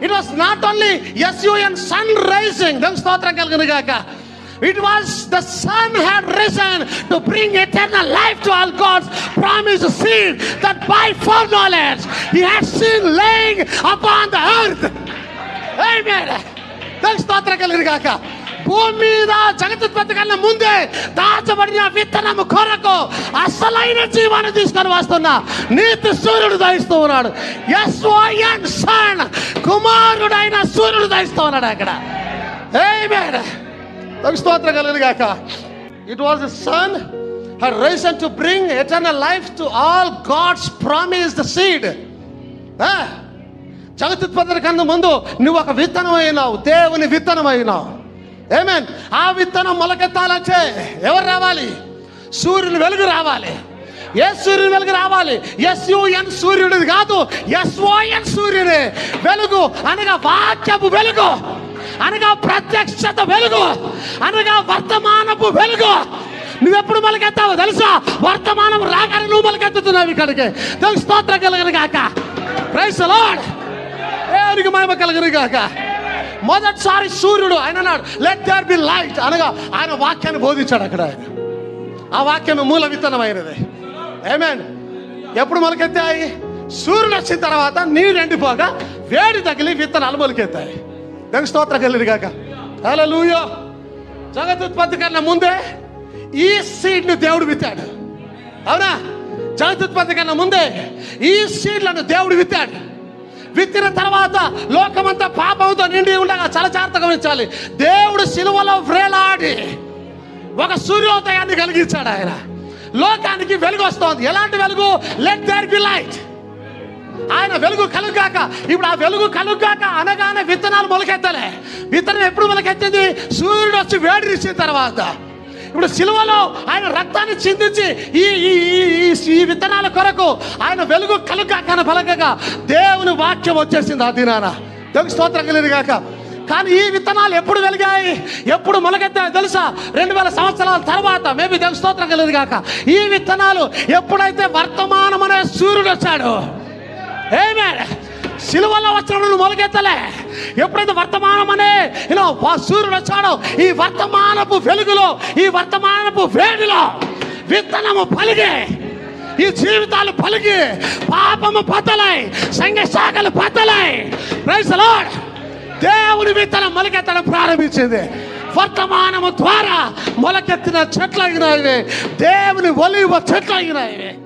It was not only S-U-N, sun rising. It was the sun had risen to bring eternal life to all God's promised seed that by foreknowledge he had seen laying upon the earth. Amen. Thanks, Tatra Kalirigaka. భూమి మీద జగతుత్పత్తి కన్నా ముందే దాచబడిన విత్తనము కొరకు అసలైన జీవాన్ని తీసుకొని వస్తున్నా నీతి సూర్యుడు దహిస్తూ ఉన్నాడు. ఎస్ఓఎన్ సన్ కుమారుడైన సూర్యుడు దహిస్తూ ఉన్నాడు అక్కడ. ఏ మేడ స్తోత్ర కలిగిన గాక. It was son her risen to bring eternal life to all God's promised seed జగతుత్పత్తి కన్నా ముందు నువ్వు ఒక విత్తనం అయినావు దేవుని విత్తనం అయినావు ఏమేన్ ఆ విత్తనం మొలకెత్తాలంటే ఎవరు రావాలి? సూర్యుని వెలుగు రావాలి. ఏ సూర్యుని వెలుగు రావాలి? ఎస్యుఎన్ సూర్యుడిది కాదు ఎస్ఓఎన్ సూర్యుని వెలుగు అనగా వాక్యపు వెలుగు అనగా ప్రత్యక్షత వెలుగు అనగా వర్తమానపు వెలుగు. నువ్వెప్పుడు మొలకెత్తావు తెలుసా? వర్తమానం రాగానే నువ్వు మొలకెత్తుతున్నావు ఇక్కడికి. తెలుసు స్తోత్రం కలగను కాక ప్రైస్ లార్డ్ దేవునికి మహిమ కలగను కాక మొదటిసారి సూర్యుడు ఆయన అన్నాడు లెట్ దేర్ బి లైట్ అనగా ఆయన వాక్యాన్ని బోధించాడు అక్కడ ఆయన. ఆ వాక్యం మూల విత్తనమైనది ఏమేన్ ఎప్పుడు మొలకెత్తాయి? సూర్యుడు వచ్చిన తర్వాత నీరు ఎండిపోగా వేడి తగిలి విత్తనాలు మొలకెత్తాయి. దానికి స్తోత్ర కలిగిరిగాక కాక హలో లూయో జగతుత్పత్తి కన్నా ముందే ఈ సీడ్ను దేవుడు విత్తాడు. అవునా? జగతుత్పత్తి కన్నా ముందే ఈ సీడ్లను దేవుడు విత్తాడు. విత్తిన తర్వాత లోకమంతా పాపంతో నిండి ఉండగా చలచార్త గమనించాలి. దేవుడు సిలువలో వ్రేలాడి ఒక సూర్యోదయాన్ని కలిగించాడు ఆయన. లోకానికి వెలుగు వస్తోంది. ఎలాంటి వెలుగు? లెట్ దేర్ బి లైట్ ఆయన వెలుగు కలుగాక ఇప్పుడు ఆ వెలుగు కలుగాక అనగానే విత్తనాలు మొలకెత్తలే. విత్తనం ఎప్పుడు మొలకెత్తింది? సూర్యుడు వచ్చి వేడినిచ్చిన తర్వాత. ఇప్పుడు సిలువలో ఆయన రక్తాన్ని చిందించి ఈ ఈ ఈ- ఈ- విత్తనాల కొరకు ఆయన వెలుగు కలుగాక పలకగా దేవుని వాక్యం వచ్చేసింది ఆ దినాన. దేవుని స్తోత్రం కలిగింది కాక కానీ ఈ విత్తనాలు ఎప్పుడు వెలిగాయి? ఎప్పుడు మొలకెత్తాయో తెలుసా? రెండు వేల సంవత్సరాల తర్వాత. మేబీ దేవుని స్తోత్రం కలిగింది కాక ఈ విత్తనాలు ఎప్పుడైతే వర్తమానం అనే సూర్యుడు వచ్చాడు. ఏమే సిలువలో వచ్చినప్పుడు మొలకెత్తలే. ఎప్పుడైతే వర్తమానం అనే ఇలా సూర్యుడు వచ్చాడో ఈ వర్తమానపు వెలుగులో ఈ వర్తమానపు వేడిలో విత్తనము పలిగే ఈ జీవితాలు పలిగి పాపము పతలై సంఘ శాఖలు పతలై. ప్రైజ్ లార్డ్ దేవుని విత్తనం మొలకెత్తడం ప్రారంభించింది. వర్తమానము ద్వారా మొలకెత్తిన చెట్లు అయినాయి దేవుని ఒలివ చెట్లు అయినాయి